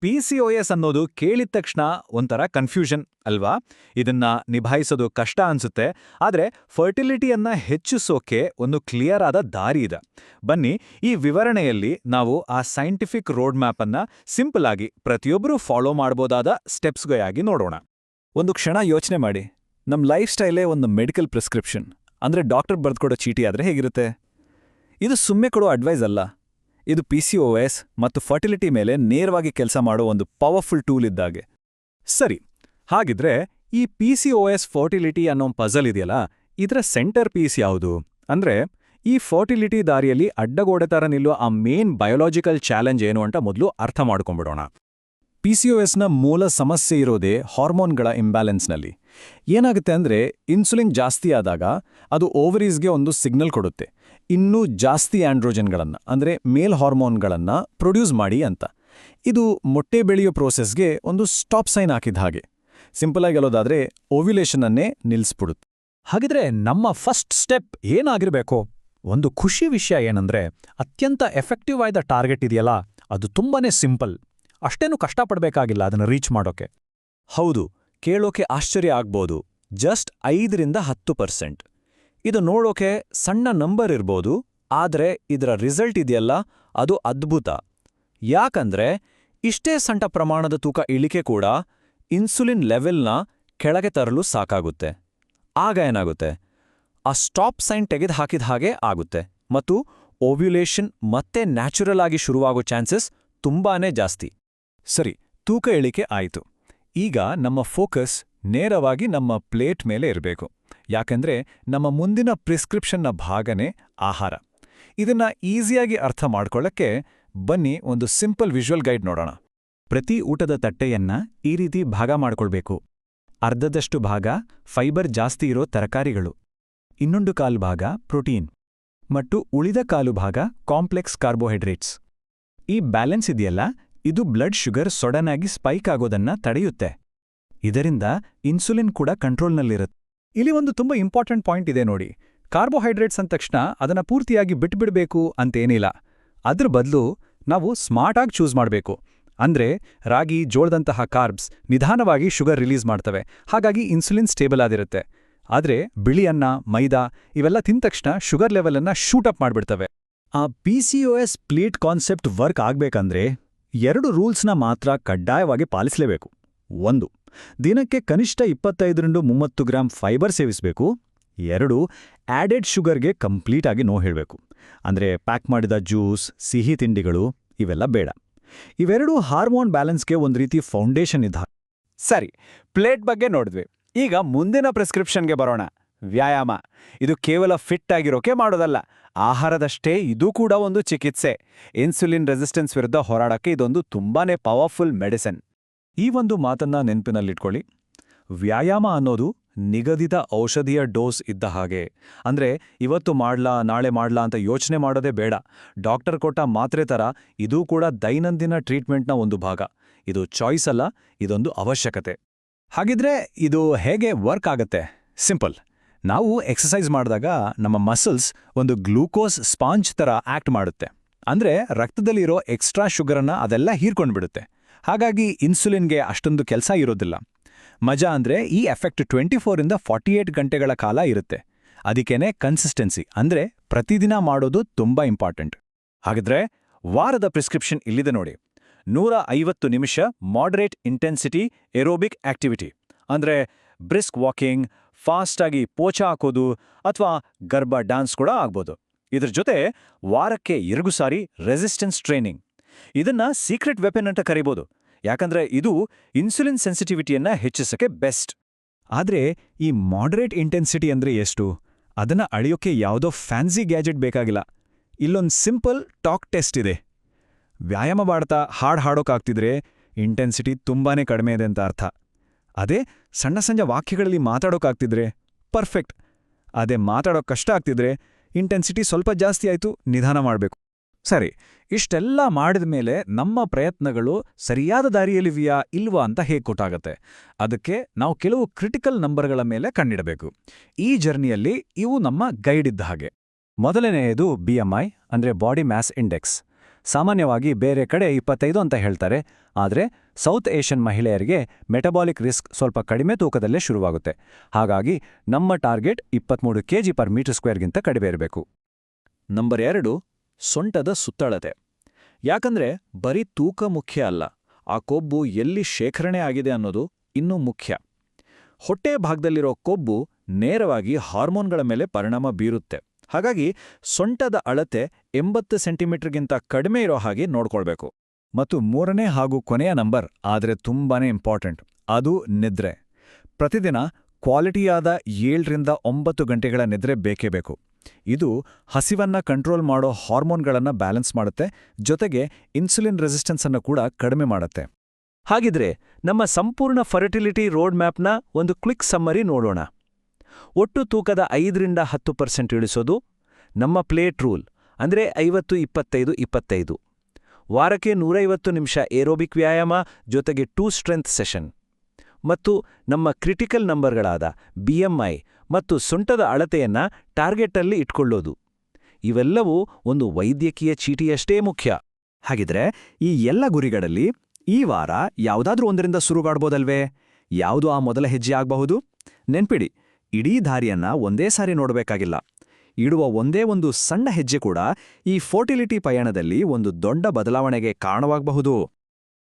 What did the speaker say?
P C O S ಅನ್ನೋದು ಕೇಳಿದ ತಕ್ಷಣ ಒಂಥರ ಕನ್ಫ್ಯೂಷನ್ ಅಲ್ವಾ? ಇದನ್ನ ನಿಭಾಯಿಸೋದು ಕಷ್ಟ ಅನ್ಸುತ್ತೆ. ಆದರೆ ಫರ್ಟಿಲಿಟಿಯನ್ನ ಹೆಚ್ಚಿಸೋಕೆ ಒಂದು ಕ್ಲಿಯರ್ ಆದ ದಾರಿ ಇದೆ. ಬನ್ನಿ, ಈ ವಿವರಣೆಯಲ್ಲಿ ನಾವು ಆ ಸೈಂಟಿಫಿಕ್ ರೋಡ್ ಮ್ಯಾಪ್ ಸಿಂಪಲ್ ಆಗಿ ಪ್ರತಿಯೊಬ್ಬರೂ ಫಾಲೋ ಮಾಡ್ಬೋದಾದ ಸ್ಟೆಪ್ಸ್ಗಾಗಿ ನೋಡೋಣ. ಒಂದು ಕ್ಷಣ ಯೋಚನೆ ಮಾಡಿ. ನಮ್ಮ ಲೈಫ್ ಸ್ಟೈಲೇ ಒಂದು ಮೆಡಿಕಲ್ ಪ್ರಿಸ್ಕ್ರಿಪ್ಷನ್ ಅಂದ್ರೆ ಡಾಕ್ಟರ್ ಬರೆದುಕೊಡೋ ಚೀಟಿ ಆದರೆ ಹೇಗಿರುತ್ತೆ? ಇದು ಸುಮ್ಮನೆ ಕೊಡೋ ಅಡ್ವೈಸ್ ಅಲ್ಲ. ಇದು ಪಿ ಸಿ ಎಸ್ ಮತ್ತು ಫರ್ಟಿಲಿಟಿ ಮೇಲೆ ನೇರವಾಗಿ ಕೆಲಸ ಮಾಡೋ ಒಂದು ಪವರ್ಫುಲ್ ಟೂಲ್ ಇದ್ದಾಗೆ. ಸರಿ, ಹಾಗಿದ್ರೆ ಈ ಪಿ ಸಿ ಎಸ್ ಫರ್ಟಿಲಿಟಿ ಅನ್ನೋ ಪಜಲ್ ಇದೆಯಲ್ಲ, ಇದರ ಸೆಂಟರ್ ಪೀಸ್ ಯಾವುದು? ಅಂದ್ರೆ ಈ ಫರ್ಟಿಲಿಟಿ ದಾರಿಯಲ್ಲಿ ಅಡ್ಡಗೋಡೆ ತರ ನಿಲ್ಲುವ ಆ ಮೇನ್ ಬಯೋಲಾಜಿಕಲ್ ಚಾಲೆಂಜ್ ಏನು ಅಂತ ಮೊದಲು ಅರ್ಥ ಮಾಡ್ಕೊಂಡ್ಬಿಡೋಣ. ಪಿ ಸಿ ಎಸ್ನ ಮೂಲ ಸಮಸ್ಯೆ ಇರೋದೇ ಹಾರ್ಮೋನ್ಗಳ ಇಂಬ್ಯಾಲೆನ್ಸ್ನಲ್ಲಿ ಏನಾಗುತ್ತೆ ಅಂದ್ರೆ ಇನ್ಸುಲಿನ್ ಜಾಸ್ತಿ ಆದಾಗ ಅದು ಓವರೀಸ್ಗೆ ಒಂದು ಸಿಗ್ನಲ್ ಕೊಡುತ್ತೆ. ಇನ್ನೂ ಜಾಸ್ತಿ ಆಂಡ್ರೋಜನ್ಗಳನ್ನು, ಅಂದ್ರೆ ಮೇಲ್ ಹಾರ್ಮೋನ್ಗಳನ್ನು ಪ್ರೊಡ್ಯೂಸ್ ಮಾಡಿ ಅಂತ. ಇದು ಮೊಟ್ಟೆ ಬೆಳೆಯೋ ಪ್ರೋಸೆಸ್ಗೆ ಒಂದು ಸ್ಟಾಪ್ ಸೈನ್ ಹಾಕಿದ ಹಾಗೆ. ಸಿಂಪಲ್ ಆಗಿ ಹೇಳೋದಾದ್ರೆ ಓವ್ಯುಲೇಷನ್ ಅನ್ನೇ ನಿಲ್ಲಿಸ್ಬಿಡುತ್ತೆ ಹಾಗಿದ್ರೆ ನಮ್ಮ ಫಸ್ಟ್ ಸ್ಟೆಪ್ ಏನಾಗಿರಬೇಕು? ಒಂದು ಖುಷಿ ವಿಷಯ ಏನಂದ್ರೆ ಅತ್ಯಂತ ಎಫೆಕ್ಟಿವ್ ಆದ ಟಾರ್ಗೆಟ್ ಇದೆಯಲ್ಲ, ಅದು ತುಂಬಾನೇ ಸಿಂಪಲ್. ಅಷ್ಟೇನು ಕಷ್ಟಪಡಬೇಕಾಗಿಲ್ಲ ಅದನ್ನು ರೀಚ್ ಮಾಡೋಕೆ. ಹೌದು, ಕೇಳೋಕೆ ಆಶ್ಚರ್ಯ ಆಗ್ಬೋದು. ಜಸ್ಟ್ ಐದರಿಂದ ಹತ್ತು ಪರ್ಸೆಂಟ್. ಇದು ನೋಡೋಕೆ ಸಣ್ಣ ನಂಬರ್ ಇರ್ಬೋದು, ಆದರೆ ಇದರ ರಿಸಲ್ಟ್ ಇದೆಯಲ್ಲ, ಅದು ಅದ್ಭುತ. ಯಾಕಂದ್ರೆ ಇಷ್ಟೇ ಸಣ್ಣ ಪ್ರಮಾಣದ ತೂಕ ಇಳಿಕೆ ಕೂಡ ಇನ್ಸುಲಿನ್ ಲೆವೆಲ್ನ ಕೆಳಗೆ ತರಲು ಸಾಕಾಗುತ್ತೆ. ಆಗ ಏನಾಗುತ್ತೆ? ಆ ಸ್ಟಾಪ್ ಸೈನ್ ತೆಗೆದು ಹಾಕಿದ ಹಾಗೆ ಆಗುತ್ತೆ ಮತ್ತು ಓವ್ಯುಲೇಷನ್ ಮತ್ತೆ ನ್ಯಾಚುರಲ್ ಆಗಿ ಶುರುವಾಗೋ ಚಾನ್ಸಸ್ ತುಂಬಾನೇ ಜಾಸ್ತಿ. ಸರಿ, ತೂಕ ಇಳಿಕೆ ಆಯಿತು. ಈಗ ನಮ್ಮ ಫೋಕಸ್ ನೇರವಾಗಿ ನಮ್ಮ ಪ್ಲೇಟ್ ಮೇಲೆ ಇರಬೇಕು. ಯಾಕಂದ್ರೆ ನಮ್ಮ ಮುಂದಿನ ಪ್ರಿಸ್ಕ್ರಿಪ್ಷನ್ನ ಭಾಗನೇ ಆಹಾರ. ಇದನ್ನ ಈಸಿಯಾಗಿ ಅರ್ಥ ಮಾಡ್ಕೊಳ್ಳಕ್ಕೆ ಬನ್ನಿ ಒಂದು ಸಿಂಪಲ್ ವಿಜುವಲ್ ಗೈಡ್ ನೋಡೋಣ. ಪ್ರತಿ ಊಟದ ತಟ್ಟೆಯನ್ನ ಈ ರೀತಿ ಭಾಗ ಮಾಡ್ಕೊಳ್ಬೇಕು. ಅರ್ಧದಷ್ಟು ಭಾಗ ಫೈಬರ್ ಜಾಸ್ತಿ ಇರೋ ತರಕಾರಿಗಳು. ಇನ್ನೊಂದು ಕಾಲು ಭಾಗ ಪ್ರೋಟೀನ್. ಮತ್ತು ಉಳಿದ ಕಾಲು ಭಾಗ ಕಾಂಪ್ಲೆಕ್ಸ್ ಕಾರ್ಬೋಹೈಡ್ರೇಟ್ಸ್. ಈ ಬ್ಯಾಲೆನ್ಸ್ ಇದೆಯಲ್ಲ, ಇದು ಬ್ಲಡ್ ಶುಗರ್ ಸೊಡನಾಗಿ ಸ್ಪೈಕ್ ಆಗೋದನ್ನ ತಡೆಯುತ್ತೆ. ಇದರಿಂದ ಇನ್ಸುಲಿನ್ ಕೂಡ ಕಂಟ್ರೋಲ್ನಲ್ಲಿರುತ್ತೆ. ಇಲ್ಲಿ ಒಂದು ತುಂಬಾ ಇಂಪಾರ್ಟೆಂಟ್ ಪಾಯಿಂಟ್ ಇದೆ ನೋಡಿ. ಕಾರ್ಬೋಹೈಡ್ರೇಟ್ಸ್ ಅಂದ ತಕ್ಷಣ ಅದನ್ನ ಪೂರ್ತಿಯಾಗಿ ಬಿಟ್ಬಿಡ್ಬೇಕು ಅಂತೇನಿಲ್ಲ ಅದ್ರ ಬದಲು ನಾವು ಸ್ಮಾರ್ಟಾಗಿ ಚೂಸ್ ಮಾಡಬೇಕು. ಅಂದ್ರೆ ರಾಗಿ, ಜೋಳದಂತಹ ಕಾರ್ಬ್ಸ್ ನಿಧಾನವಾಗಿ ಶುಗರ್ ರಿಲೀಸ್ ಮಾಡ್ತವೆ. ಹಾಗಾಗಿ ಇನ್ಸುಲಿನ್ ಸ್ಟೇಬಲ್ ಆಗಿರುತ್ತೆ ಆದ್ರೆ ಬಿಳಿ ಅನ್ನ, ಮೈದಾ ಇವೆಲ್ಲ ತಿಂದ ತಕ್ಷಣ ಶುಗರ್ ಲೆವೆಲನ್ನ ಶೂಟ್ ಅಪ್ ಮಾಡ್ಬಿಡ್ತವೆ. ಆ P C O S plate concept work ಆಗ್ಬೇಕಂದ್ರೆ ಎರಡು ರೂಲ್ಸ್ನ ಮಾತ್ರ ಕಡ್ಡಾಯವಾಗಿ ಪಾಲಿಸಲೇಬೇಕು. ಒಂದು ದಿನಕ್ಕೆ ಕನಿಷ್ಠ ಇಪ್ಪತ್ತೈದರಿಂದ ಮೂವತ್ತು ಗ್ರಾಂ ಫೈಬರ್ ಸೇವಿಸಬೇಕು. ಎರಡು ಆಡೆಡ್ ಶುಗರ್ಗೆ ಕಂಪ್ಲೀಟಾಗಿ ನೋ ಹೇಳಬೇಕು. ಅಂದ್ರೆ ಪ್ಯಾಕ್ ಮಾಡಿದ ಜ್ಯೂಸ್, ಸಿಹಿ ತಿಂಡಿಗಳು, ಇವೆಲ್ಲ ಬೇಡ. ಇವೆರಡೂ ಹಾರ್ಮೋನ್ ಬ್ಯಾಲೆನ್ಸ್ಗೆ ಒಂದು ರೀತಿ ಫೌಂಡೇಶನ್ ಇದ್ದ ಸರಿ, ಪ್ಲೇಟ್ ಬಗ್ಗೆ ನೋಡಿದ್ವಿ. ಈಗ ಮುಂದಿನ ಪ್ರಿಸ್ಕ್ರಿಪ್ಷನ್ಗೆ ಬರೋಣ. ವ್ಯಾಯಾಮ. ಇದು ಕೇವಲ ಫಿಟ್ ಆಗಿರೋಕೆ ಮಾಡೋದಲ್ಲ. ಆಹಾರದಷ್ಟೇ ಇದು ಕೂಡ ಒಂದು ಚಿಕಿತ್ಸೆ. ಇನ್ಸುಲಿನ್ ರೆಸಿಸ್ಟೆನ್ಸ್ ವಿರುದ್ಧ ಹೋರಾಡಕ್ಕೆ ಇದೊಂದು ತುಂಬಾನೇ ಪವರ್ಫುಲ್ ಮೆಡಿಸಿನ್ ಈ ಒಂದು ಮಾತನ್ನ ನೆನಪಿನಲ್ಲಿಟ್ಕೊಳ್ಳಿ. ವ್ಯಾಯಾಮ ಅನ್ನೋದು ನಿಗದಿತ ಔಷಧಿಯ ಡೋಸ್ ಇದ್ದ ಹಾಗೆ. ಅಂದ್ರೆ ಇವತ್ತು ಮಾಡ್ಲಾ, ನಾಳೆ ಮಾಡ್ಲಾ ಅಂತ ಯೋಚನೆ ಮಾಡೋದೇ ಬೇಡ. ಡಾಕ್ಟರ್ ಕೊಟ್ಟ ಮಾತ್ರೆ ಥರ ಇದೂ ಕೂಡ ದೈನಂದಿನ ಟ್ರೀಟ್ಮೆಂಟ್ನ ಒಂದು ಭಾಗ. ಇದು ಚಾಯ್ಸ್ ಅಲ್ಲ, ಇದೊಂದು ಅವಶ್ಯಕತೆ. ಹಾಗಿದ್ರೆ ಇದು ಹೇಗೆ ವರ್ಕ್ ಆಗತ್ತೆ? ಸಿಂಪಲ್. ನಾವು ಎಕ್ಸಸೈಸ್ ಮಾಡಿದಾಗ ನಮ್ಮ ಮಸಲ್ಸ್ ಒಂದು ಗ್ಲೂಕೋಸ್ ಸ್ಪಾಂಜ್ ಥರ ಆಕ್ಟ್ ಮಾಡುತ್ತೆ. ಅಂದ್ರೆ ರಕ್ತದಲ್ಲಿರೋ ಎಕ್ಸ್ಟ್ರಾ ಶುಗರನ್ನು ಅದೆಲ್ಲ ಹೀರ್ಕೊಂಡ್ಬಿಡುತ್ತೆ. ಹಾಗಾಗಿ ಇನ್ಸುಲಿನ್ಗೆ ಅಷ್ಟೊಂದು ಕೆಲಸ ಇರೋದಿಲ್ಲ. ಮಜಾ ಅಂದ್ರೆ ಈ ಎಫೆಕ್ಟ್ ಟ್ವೆಂಟಿ ಫೋರಿಂದ ಫಾರ್ಟಿ ಏಟ್ ಗಂಟೆಗಳ ಕಾಲ ಇರುತ್ತೆ. ಅದಕ್ಕೇನೆ ಕನ್ಸಿಸ್ಟೆನ್ಸಿ ಅಂದ್ರೆ ಪ್ರತಿದಿನ ಮಾಡೋದು ತುಂಬಾ ಇಂಪಾರ್ಟೆಂಟ್. ಹಾಗಿದ್ರೆ ವಾರದ ಪ್ರಿಸ್ಕ್ರಿಪ್ಷನ್ ಇಲ್ಲಿದೆ ನೋಡಿ. ನೂರ ಐವತ್ತು ನಿಮಿಷ ಮಾಡರೇಟ್ ಇಂಟೆನ್ಸಿಟಿ ಎರೋಬಿಕ್ ಆಕ್ಟಿವಿಟಿ ಅಂದ್ರೆ ಬ್ರಿಸ್ಕ್ ವಾಕಿಂಗ್, ಫಾಸ್ಟ್ ಆಗಿ ಪೋಚ ಹಾಕೋದು ಅಥವಾ ಗರ್ಭ ಡ್ಯಾನ್ಸ್ ಕೂಡ ಆಗ್ಬೋದು. ಇದ್ರ ಜೊತೆ ವಾರಕ್ಕೆ ಎರಡು ಸಾರಿ ರೆಸಿಸ್ಟೆನ್ಸ್ ಟ್ರೈನಿಂಗ್ ಇದನ್ನ ಸೀಕ್ರೆಟ್ ವೆಪನ್ ಅಂತ ಕರಿಬೋದು. ಯಾಕಂದ್ರೆ ಇದು ಇನ್ಸುಲಿನ್ ಸೆನ್ಸಿಟಿವಿಟಿಯನ್ನ ಹೆಚ್ಚಿಸಕ್ಕೆ ಬೆಸ್ಟ್. ಆದ್ರೆ ಈ ಮಾಡರೇಟ್ ಇಂಟೆನ್ಸಿಟಿ ಅಂದ್ರೆ ಎಷ್ಟು? ಅದನ್ನ ಅಳೆಯೋಕೆ ಯಾವುದೋ ಫ್ಯಾನ್ಸಿ ಗ್ಯಾಜೆಟ್ ಬೇಕಾಗಿಲ್ಲ. ಇಲ್ಲೊಂದು ಸಿಂಪಲ್ ಟಾಕ್ ಟೆಸ್ಟ್ ಇದೆ. ವ್ಯಾಯಾಮ ಮಾಡ್ತಾ ಹಾಡ್ ಹಾಡೋಕಾಗ್ತಿದ್ರೆ ಇಂಟೆನ್ಸಿಟಿ ತುಂಬಾನೇ ಕಡಿಮೆ ಇದೆ ಅಂತ ಅರ್ಥ. ಅದೇ ಸಣ್ಣ ಸಣ್ಣ ವಾಕ್ಯಗಳಲ್ಲಿ ಮಾತಾಡೋಕಾಗ್ತಿದ್ರೆ ಪರ್ಫೆಕ್ಟ್ ಅದೇ ಮಾತಾಡೋಕ್ ಕಷ್ಟ ಆಗ್ತಿದ್ರೆ ಇಂಟೆನ್ಸಿಟಿ ಸ್ವಲ್ಪ ಜಾಸ್ತಿ ಆಯ್ತು ನಿಧಾನ ಮಾಡಬೇಕು. ಸರಿ, ಇಷ್ಟೆಲ್ಲ ಮಾಡಿದ ಮೇಲೆ ನಮ್ಮ ಪ್ರಯತ್ನಗಳು ಸರಿಯಾದ ದಾರಿಯಲ್ಲಿವೆಯಾ ಇಲ್ವಾ ಅಂತ ಹೇಗೆ ಗೊತ್ತಾಗತ್ತೆ? ಅದಕ್ಕೆ ನಾವು ಕೆಲವು ಕ್ರಿಟಿಕಲ್ ನಂಬರ್ಗಳ ಮೇಲೆ ಕಣ್ಣಿಡಬೇಕು. ಈ ಜರ್ನಿಯಲ್ಲಿ ಇವು ನಮ್ಮ ಗೈಡ್ ಇದ್ದ ಹಾಗೆ. ಮೊದಲನೆಯದು ಬಿ ಎಂ ಐ ಅಂದ್ರೆ ಬಾಡಿ ಮ್ಯಾಸ್ ಇಂಡೆಕ್ಸ್ ಸಾಮಾನ್ಯವಾಗಿ ಬೇರೆ ಕಡೆ ಇಪ್ಪತ್ತೈದು ಅಂತ ಹೇಳ್ತಾರೆ, ಆದರೆ ಸೌತ್ ಏಷ್ಯನ್ ಮಹಿಳೆಯರಿಗೆ ಮೆಟಬಾಲಿಕ್ ರಿಸ್ಕ್ ಸ್ವಲ್ಪ ಕಡಿಮೆ ತೂಕದಲ್ಲೇ ಶುರುವಾಗುತ್ತೆ. ಹಾಗಾಗಿ ನಮ್ಮ ಟಾರ್ಗೆಟ್ ಇಪ್ಪತ್ಮೂರು ಕೆಜಿ ಪರ್ ಮೀಟರ್ ಸ್ಕ್ವೇರ್ಗಿಂತ ಕಡಿಮೆ ಇರಬೇಕು. ನಂಬರ್ ಎರಡು ಸೊಂಟದ ಸುತ್ತಳತೆ. ಯಾಕಂದ್ರೆ ಬರೀ ತೂಕ ಮುಖ್ಯ ಅಲ್ಲ, ಆ ಕೊಬ್ಬು ಎಲ್ಲಿ ಶೇಖರಣೆ ಆಗಿದೆ ಅನ್ನೋದು ಇನ್ನೂ ಮುಖ್ಯ. ಹೊಟ್ಟೆ ಭಾಗದಲ್ಲಿರೋ ಕೊಬ್ಬು ನೇರವಾಗಿ ಹಾರ್ಮೋನ್ಗಳ ಮೇಲೆ ಪರಿಣಾಮ ಬೀರುತ್ತೆ. ಹಾಗಾಗಿ ಸೊಂಟದ ಅಳತೆ ಎಂಬತ್ತು ಸೆಂಟಿಮೀಟರ್ಗಿಂತ ಕಡಿಮೆ ಇರೋ ಹಾಗೆ ನೋಡ್ಕೊಳ್ಬೇಕು. ಮತ್ತು ಮೂರನೇ ಹಾಗೂ ಕೊನೆಯ ನಂಬರ್ ಆದರೆ ತುಂಬಾನೇ ಇಂಪಾರ್ಟೆಂಟ್, ಅದು ನಿದ್ರೆ. ಪ್ರತಿದಿನ ಕ್ವಾಲಿಟಿಯಾದ ಏಳರಿಂದ ಒಂಬತ್ತು ಗಂಟೆಗಳ ನಿದ್ರೆ ಬೇಕೇ ಬೇಕು. ಇದು ಹಸಿವನ್ನ ಕಂಟ್ರೋಲ್ ಮಾಡೋ ಹಾರ್ಮೋನ್ಗಳನ್ನು ಬ್ಯಾಲೆನ್ಸ್ ಮಾಡುತ್ತೆ, ಜೊತೆಗೆ ಇನ್ಸುಲಿನ್ ರೆಸಿಸ್ಟೆನ್ಸ್ ಅನ್ನು ಕೂಡ ಕಡಿಮೆ ಮಾಡುತ್ತೆ. ಹಾಗಿದ್ರೆ ನಮ್ಮ ಸಂಪೂರ್ಣ ಫರ್ಟಿಲಿಟಿ ರೋಡ್ ಮ್ಯಾಪ್ನ ಒಂದು ಕ್ವಿಕ್ ಸಮ್ಮರಿ ನೋಡೋಣ. ಒಟ್ಟು ತೂಕದ ಐದರಿಂದ ಹತ್ತು ಪರ್ಸೆಂಟ್ ಇಳಿಸೋದು ನಮ್ಮ ಪ್ಲೇಟ್ ರೂಲ್ ಅಂದ್ರೆ ಐವತ್ತು, ಇಪ್ಪತ್ತೈದು ಇಪ್ಪತ್ತೈದು. ವಾರಕ್ಕೆ ನೂರೈವತ್ತು ನಿಮಿಷ ಏರೋಬಿಕ್ ವ್ಯಾಯಾಮ, ಜೊತೆಗೆ ಟೂ ಸ್ಟ್ರೆಂತ್ ಸೆಷನ್ ಮತ್ತು ನಮ್ಮ ಕ್ರಿಟಿಕಲ್ ನಂಬರ್ಗಳಾದ ಬಿಎಂಐ ಮತ್ತು ಸೊಂಟದ ಅಳತೆಯನ್ನ ಟಾರ್ಗೆಟ್ಟಲ್ಲಿ ಇಟ್ಕೊಳ್ಳೋದು. ಇವೆಲ್ಲವೂ ಒಂದು ವೈದ್ಯಕೀಯ ಚೀಟಿಯಷ್ಟೇ ಮುಖ್ಯ. ಹಾಗಿದ್ರೆ, ಈ ಎಲ್ಲ ಗುರಿಗಳಲ್ಲಿ ಈ ವಾರ ಯಾವುದಾದ್ರೂ ಒಂದರಿಂದ ಶುರುಗಾಡ್ಬೋದಲ್ವೇ ಯಾವುದು ಆ ಮೊದಲ ಹೆಜ್ಜೆ ಆಗಬಹುದು? ನೆನ್ಪಿಡಿ, ಇಡೀ ದಾರಿಯನ್ನ ಒಂದೇ ಸಾರಿ ನೋಡಬೇಕಾಗಿಲ್ಲ. ಇಡುವ ಒಂದೇ ಒಂದು ಸಣ್ಣ ಹೆಜ್ಜೆ ಕೂಡ ಈ ಫೋರ್ಟಿಲಿಟಿ ಪಯಣದಲ್ಲಿ ಒಂದು ದೊಡ್ಡ ಬದಲಾವಣೆಗೆ ಕಾರಣವಾಗಬಹುದು.